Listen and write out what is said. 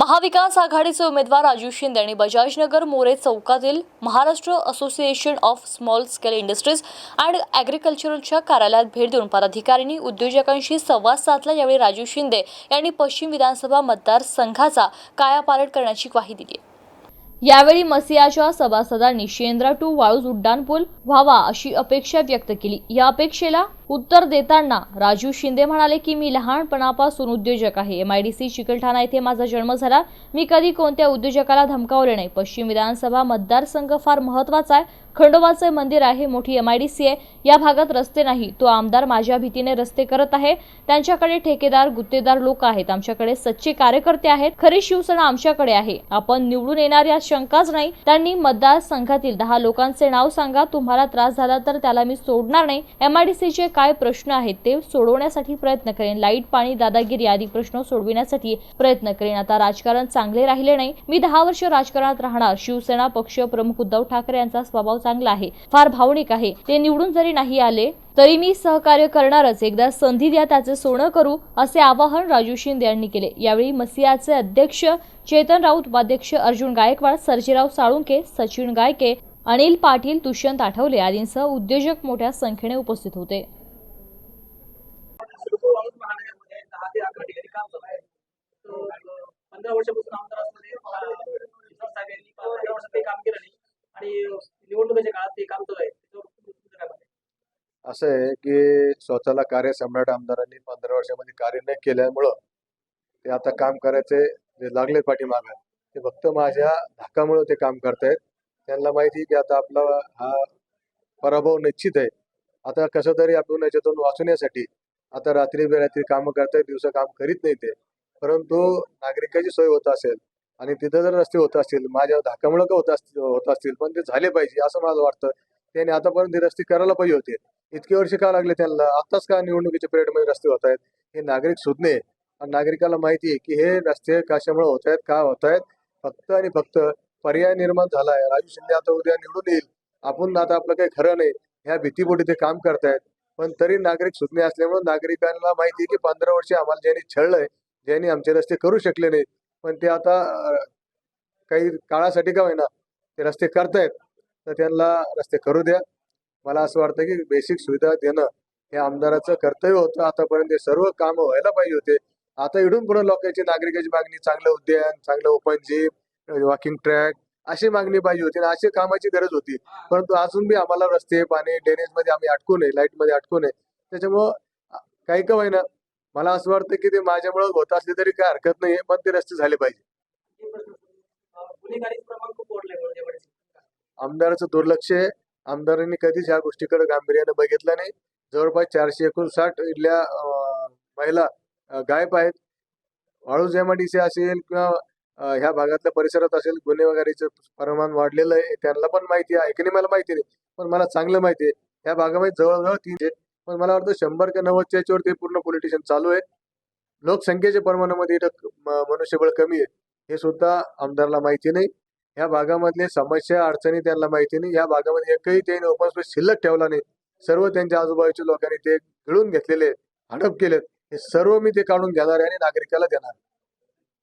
महाविकास आघाडीचे उमेदवार राजू शिंदे आणि बजाजनगर मोरे चौकातील Maharashtra association of small scale industries and ॲग्रिकल्चरलच्या कार्यालयात भेट देऊन पदाधिकाऱ्यांनी उद्योजकांशी संवाद साधला. यावेळी राजू शिंदे यांनी पश्चिम विधानसभा मतदारसंघाचा कायापालट करण्याची ग्वाही दिली. यावेळी मसियाच्या सभासदांनी शेंद्रा टू वाळूज उड्डाणपूल व्हावा अशी अपेक्षा व्यक्त केली. या अपेक्षेला उत्तर देताना राजू शिंदे म्हणाले की मी लहानपणापासून उद्योजक आहे. M I D C Chikalthana येथे माझा जन्म झाला. मी कधी कोणत्या उद्योजकाला धमकावले नाही. पश्चिम विधानसभा मतदारसंघ फार महत्त्वाचा आहे. खंडोबाचे मंदिर आहे. मोठी एम आय डी सी आहे. या भागात रस्ते नाही. तो आमदार माझ्या भीतीने रस्ते करत आहे. त्यांच्याकडे ठेकेदार गुत्तेदार लोक आहेत. आमच्याकडे सच्चे कार्यकर्ते आहेत. खरी शिवसेना आमच्याकडे आहे. आपण निवडून येणार यात शंकाच नाही. त्यांनी मतदारसंघातील दहा लोकांचे नाव सांगा. तुम्हाला त्रास झाला तर त्याला मी सोडणार नाही. एमआयडीसीचे काय प्रश्न आहेत ते सोडवण्यासाठी प्रयत्न करेन. लाइट पाणी दादागिरी आदी प्रश्न सोडविण्यासाठी प्रयत्न करेन. आता राजकारण चांगले राहिले नाही. मी दहा वर्ष राजकारणात राहणार. शिवसेना पक्ष प्रमुख उद्धव ठाकरे यांचा स्वभाव चांगला आहे. फार भावनिक आहे. ते निवडून जरी नाही आले तरी मी सहकार्य करणारच. एकदा संधी द्या त्याचे सोनं करू असे आवाहन राजू शिंदे यांनी केले. यावेळी मसियाचे अध्यक्ष चेतन राऊत उपाध्यक्ष अर्जुन गायकवाड सर्जीराव साळुंके सचिन गायके अनिल पाटील दुष्यंत आठवले आदींसह उद्योजक मोठ्या संख्येने उपस्थित होते सिडको वाळूज महानगरमध्ये दहा ते अकरा ठिकाणी काम चालू आहे तर अं, पंधरा वर्षापासून आमदार असणारे साहेब यांनी पंधरा वर्षात ते काम केलं नाही आणि निवडणुकीच्या काळात ते काम चालू आहे असं आहे की स्वतःला कार्य सम्राट आमदारांनी पंधरा वर्षामध्ये कार्य न केल्यामुळं ते आता काम करायचे जे लागले पाठीमागं ते फक्त माझ्या धाकामुळे ते काम करतायत. त्यांना माहिती की आता आपला हा पराभव निश्चित आहे. आता कसं तरी आपण याच्यातून वाचवण्यासाठी आता रात्री बेरात्री कामं करतायत दिवसा काम करीत नाही ते. परंतु नागरिकाची सोय होत असेल आणि तिथं जर रस्ते होत असतील माझ्या धाकामुळं का होत असतील होत असतील पण ते झाले पाहिजे असं मला वाटतं. त्याने आतापर्यंत ते रस्ते करायला पाहिजे होते. इतके वर्ष का लागले त्यांना? आताच का निवडणुकीच्या पिरियडमध्ये रस्ते होत आहेत? हे नागरिक शोधणे आणि नागरिकाला माहिती आहे की हे रस्ते कशामुळे होत आहेत का होत आहेत? फक्त आणि फक्त पर्याय निर्माण झाला आहे राजू शिंदे आता उद्या निवडून येईल. आपण आता आपलं काही खरं नाही. ह्या भीतीपोटी ते काम करतायत. पण तरी नागरिक सुज्ञ असल्यामुळे नागरिकांना माहिती आहे की पंधरा वर्षे आम्हाला ज्यांनी छळलंय ज्यांनी आमचे रस्ते करू शकले नाही पण ते आता काही काळासाठी का होईना ते रस्ते करतायत तर त्यांना रस्ते करू द्या. मला असं वाटतं की बेसिक सुविधा देणं हे आमदाराचं कर्तव्य होतं. आतापर्यंत सर्व कामं व्हायला पाहिजे होते. आता इडून पुढे लोकांची नागरिकाची मागणी चांगलं उद्यान चांगलं ओपन जीप वॉकिंग ट्रॅक अशी मागणी पाहिजे होती आणि अशी कामाची गरज होती. परंतु अजून बी आम्हाला रस्ते पाणी ड्रेनेजमध्ये आम्ही अटकू नये लाइटमध्ये अटकू नये. त्याच्यामुळं काही का होईना मला असं वाटतं की ते माझ्यामुळे होत असले तरी काय हरकत नाही पण ते रस्ते झाले पाहिजे. आमदाराचं दुर्लक्ष आहे. आमदारांनी कधीच ह्या गोष्टीकडे गांभीर्याने बघितलं नाही. जवळपास चारशे एकोणसाठ इथल्या महिला गायब आहेत. वाळू एमआयडीसी असेल किंवा ह्या भागातल्या परिसरात असेल गुन्हेगारीचं प्रमाण वाढलेलं आहे त्यांना पण माहिती आहे की नाही मला माहिती नाही पण मला चांगलं माहिती आहे. ह्या भागामध्ये जवळजवळ तीनशे पण मला वाटतं शंभर का नव्वदच्या याच्यावरती पूर्ण पोलिटिशियन चालू आहे लोकसंख्येच्या प्रमाणामध्ये मनुष्यबळ कमी आहे हे सुद्धा आमदारला माहिती नाही. ह्या भागामधले समस्या अडचणी त्यांना माहिती नाही. या भागामध्ये एकही त्यांनी ओपन स्पेस शिल्लक ठेवला नाही. सर्व त्यांच्या आजूबाजूच्या लोकांनी ते गिळून घेतलेले हडप केलेत. हे सर्व मी ते काढून घेणार आहे आणि नागरिकाला देणार